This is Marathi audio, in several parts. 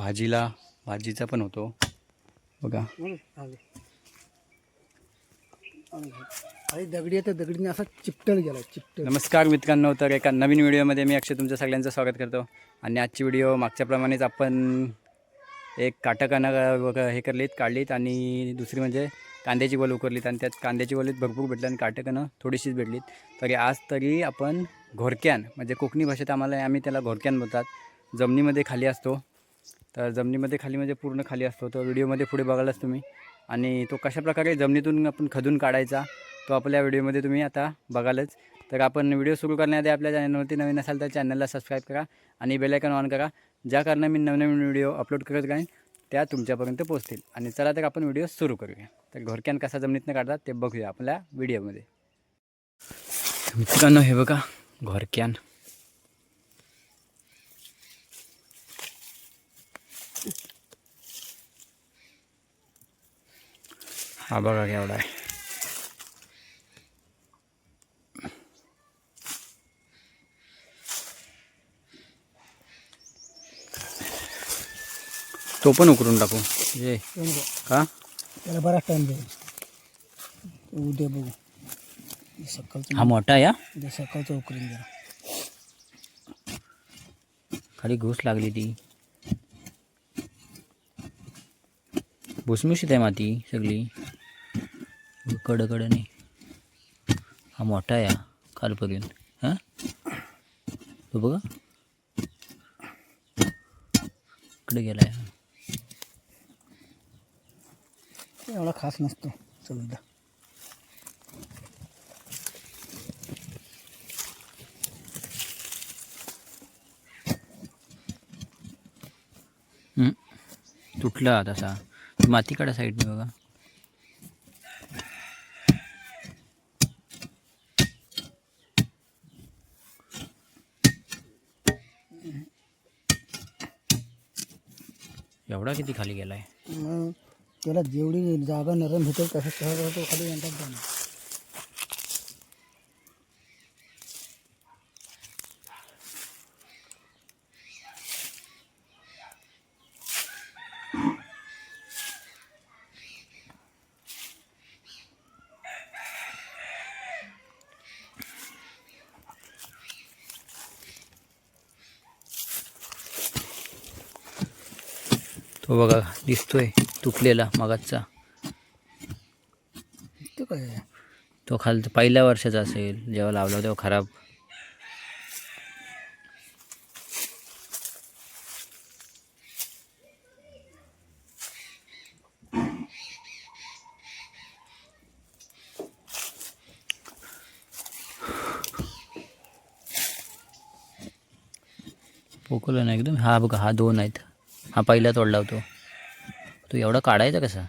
भाजीला भाजीचा पण होतो. बघा. दगडी आहे तर दगडीने असा चिपटल गेला चिपटल नमस्कार मित्रांनो तर एका नवीन व्हिडिओमध्ये मी अक्षय तुमच्या सगळ्यांचं स्वागत करतो. आणि आजची व्हिडिओ मागच्याप्रमाणेच आपण एक काटकानं हे करलीत काढलीत. आणि दुसरी म्हणजे कांद्याची वल उकरलीत. आणि त्यात कांद्याची वलीत भरपूर भेटलं आणि काटकानं थोडीशीच भेटलीत. तरी आज तरी आपण घोरक्यान म्हणजे कोकणी भाषेत आम्हाला आम्ही त्याला घोरक्यान बोलतात. जमिनीमध्ये खाली असतो. तर जमिनीमध्ये खाली म्हणजे पूर्ण खाली असतो. तो व्हिडिओमध्ये पुढे बघायलाच तुम्ही. आणि तो कशाप्रकारे जमिनीतून आपण खदून काढायचा तो आपल्या व्हिडिओमध्ये तुम्ही आता बघालच. तर आपण व्हिडिओ सुरू करण्याआधी आपल्या चॅनलवरती नवीन असाल तर चॅनलला सबस्क्राईब करा आणि बेलायकन ऑन करा ज्या कारण मी नवनवीन व्हिडिओ अपलोड करत राहीन त्या तुमच्यापर्यंत पोहोचतील. आणि चला तर आपण व्हिडिओ सुरू करूया. तर घोरक्यान कसा जमिनीतनं काढतात ते बघूया आपल्या व्हिडिओमध्ये. मित्रांनो हे बघा घोरक्यान हा बघा केवढा आहे. तो पण उकरून टाकू. ये. का? त्याला बराच टाइम जाईल उद्या बघू. सकाळचं हा मोठा या उद्या सकाळचं उकरून द्या खाली घुस लागली ती. भुसमुशीत आहे माती सगळी. कडकडने हा मोठा आहे हा खालपर्यंत. हां? तो बघा. इकडे गेला आहे एवढा खास नसतो चौदा तुटला तसा. माती काढा साईडने बघा. एवढा किती खाली गेलाय? मग त्याला जेवढी जागा नरम भेटेल तसं तसं तो खाली येतात बघा दिसतोय तुटलेला मगाचा. ते काय? तो खाल पहिल्या वर्षाचा असेल जेव्हा लावला तेव्हा खराब. पोकलं नाही एकदम. हा बघा हा दोन आहेत. हा पहिला तोडला होतो. तो एवढा काढायचा कसा?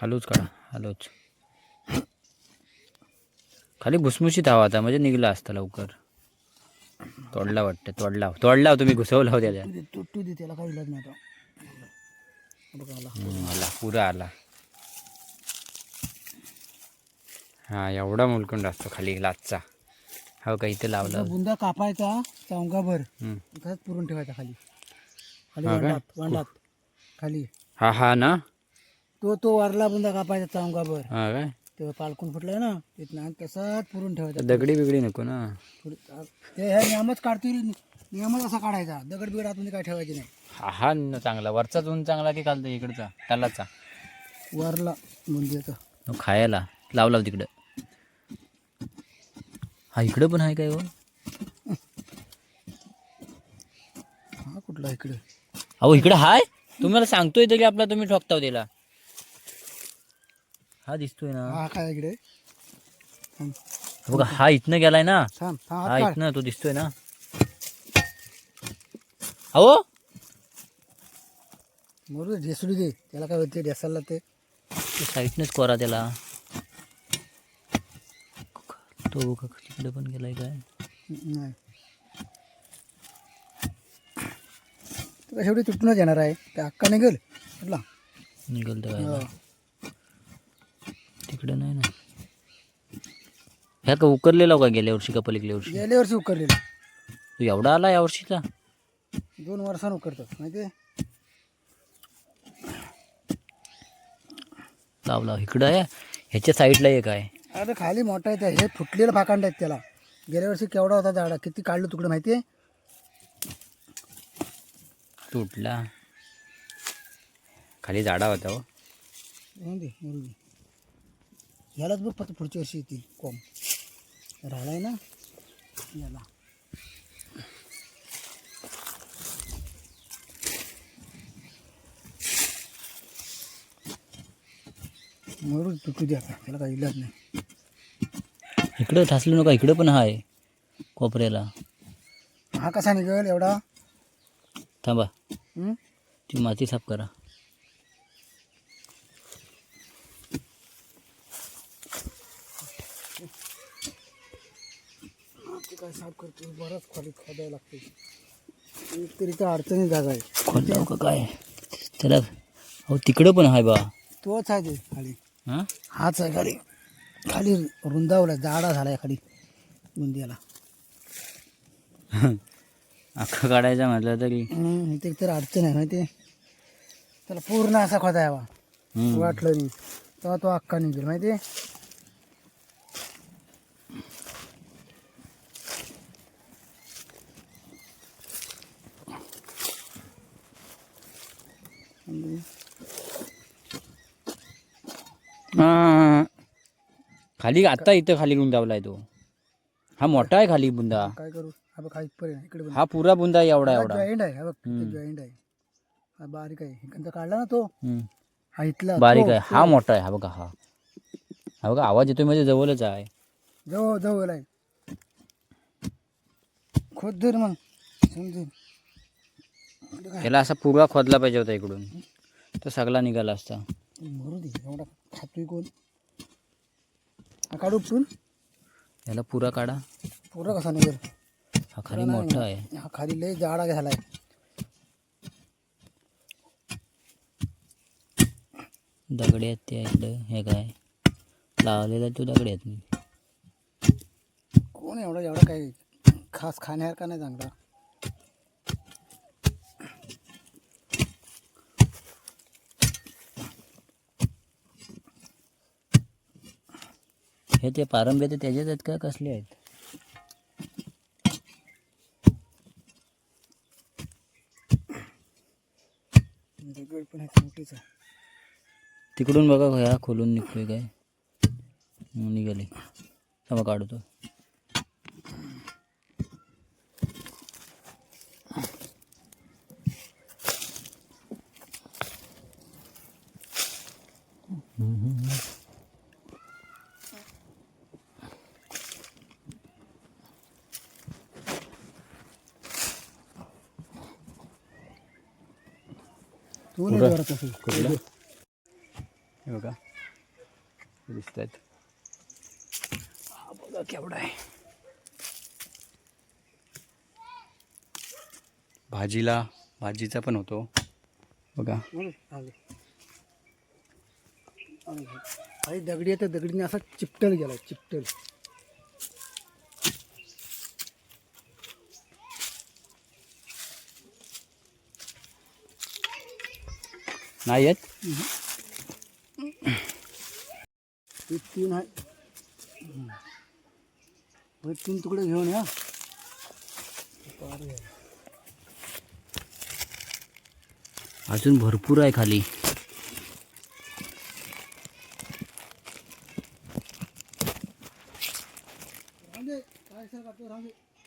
हलूच काढा हलोच. खाली भुसमुशीत हवा आता म्हणजे निघला असता लवकर. तोडला वाटतं तोडला तोडला तुम्ही घुसवला हो त्याच्या तू दे त्याला काही इलाज नाही आला. पुरा आला. हा एवढा मुलकुंड असतो खाली लाचचा. हो का इथे लावला. बुंदा कापायचा चौंगाभर. तसाच पुरून ठेवायचा खाली. खाली हा? वांडात वांडात खाली. हा हा ना? तो तो वरला बुंदा कापायचा चौंगाभर हा काय? तेव्हा पालखून फुटलाय ना तिथनं आणि तसाच पुरून ठेवायचा. दगडी बिगडी नको ना. पुढे- ते ह्या नियमच काढतोय नियमच असा काढायचा. दगड बिगड आतून काय ठेवायचे नाही. हा हा न चांगला. वरचाच ऊन चांगला की खालचा? इकडचा? त्यालाचा? वरला बुंद्याचा तो खायला. लावला तिकडं. हा इकडं पण आहे काय हो? हा कुठला इकडे? अहो इकडं हाय? तुम्हाला सांगतोय तरी आपला तुम्ही ठोकताव त्याला. हा दिसतोय ना. हा काय इकडे? थांब. बघा हा इथनं गेलाय ना. थांब थांब हा हात काढ. इथनं तो दिसतोय ना. अहो? मरू दे ढेसळू दे. त्याला काय होते ढेसायला ते साईडनंच कोरा त्याला. तो बघा तिकडे पण गेलाय काय? नाही. तो काय शेवटी तुटूनच येणार आहे. त्या हक्का निघेल. कुठला निघल तर. काय? तिकडे नाही ना. ह्या का उकरलेला का गेल्या वर्षी का पलीकडल्या वर्षी? गेल्या वर्षी उकरलेलं. तू एवढा आला या वर्षीचा? दोन वर्षानं उकरतात माहिती लाव लाव. इकडं आहे. ह्याच्या साईडला एक आहे. आता खाली मोठा आहे त्या. हे फुटलेलं फाकांड आहेत त्याला. गेल्या वर्षी केवढा होता झाडा? किती काढलं तुकडं माहिती आहे तुटला. खाली झाडा होता हो. यालाच बघ फक्त पुढच्या वर्षी येतील कॉम राहिलाय ना? याला. मरू दे, तुटू दे आता? त्याला काही इलाज नाही. इकडं ठासलं नका इकडं पण आहे कोपऱ्याला. हा कसा निघेल एवढा? थांबा? ती माती साफ करा. काय साफ करतो बरंच खाली खोदायला लागते एक तरी तर अडचणी जागा आहे खोदलाव का काय? त्याला हो तिकडं पण आहे बा. तोच आहे ते खाली. हां? हाच आहे खाली. खाली रुंदावला जाडा झालाय खाली बुंदियाला अख्खा काढायचा म्हटलं तरी. इथे तर अडचण आहे माहिती आहे त्याला पूर्ण असा खोदायावा हम्म. वाटलं नाही. तेव्हा तो अक्का निघेल माहिती आहे हां. खाली आत्ता इथं खाली गुंडावलाय तो. हा मोठा आहे खाली बुंदा. काय करू? हा बघ हा इथपर्यंत इकडे बघ. हा पुरा बुंदा एवढा एवढा. जॉईंट आहे हा बघ हम्म. जॉईंट आहे. हा बारीक आहे. इकडचा काढला ना तो. हम्म. हा इथला बारीक आहे. हा मोठा आहे हा बघा हा. हा बघा आवाज येतोय म्हणजे जवळच आहे. जवळ जवळ आहे खोद धर मग समजेल त्याला असा पुरा खोदला पाहिजे होता इकडून. तो सगळा निघाला असता. मरू दे एवढा खातोय कोण? हा काढू उपटून. याला पुरा काढा. पुरा कसा निघेल हा खाली मोठा आहे. हा खाली लय जाडा झालाय. दगडे आहेत त्या इकडं हे काय? लावलेला तो दगडे आहेत. कोण एवढा एवढा काही खास खाण्यासारखा नाही चांगला. हे ते पारंबे ते त्याच्याच आहेत का? कसले आहेत? दगड पण आहे मोठीच आहे. तिकडून बघा ह्या खोलून निघतोय काय? निघाली. थांबा काढतो. जोरात कुठला? हे बघा. दिसत आहेत हा बघा केवढा आहे. भाजीला भाजीचा पण होतो. बघा. आले, आले. आले. आणि दगडी आहे तर दगडीने असा चिपटल गेला चिपटल नाही आहेत? तीन आहे. तीन तुकडे घेऊन या. अजून भरपूर आहे खाली.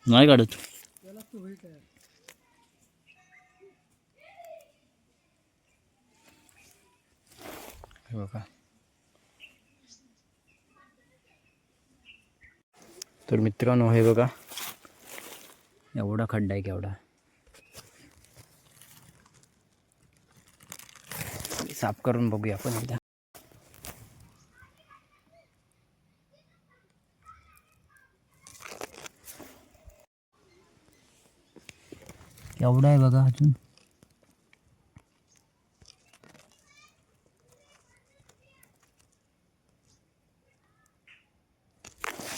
नाही काढत त्यालाच तो होईल तयार हे बघा. तर मित्रांनो हे बघा. एवढा खड्डा आहे केवढा साफ करून बघूया आपण एकदा. एवढा आहे बघा अजून.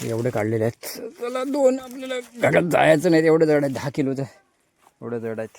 एवढे काढलेले आहेत. चला दोन आपल्याला घरात जायचं नाही एवढं जड आहे दहा किलोचं. एवढं जड आहेत.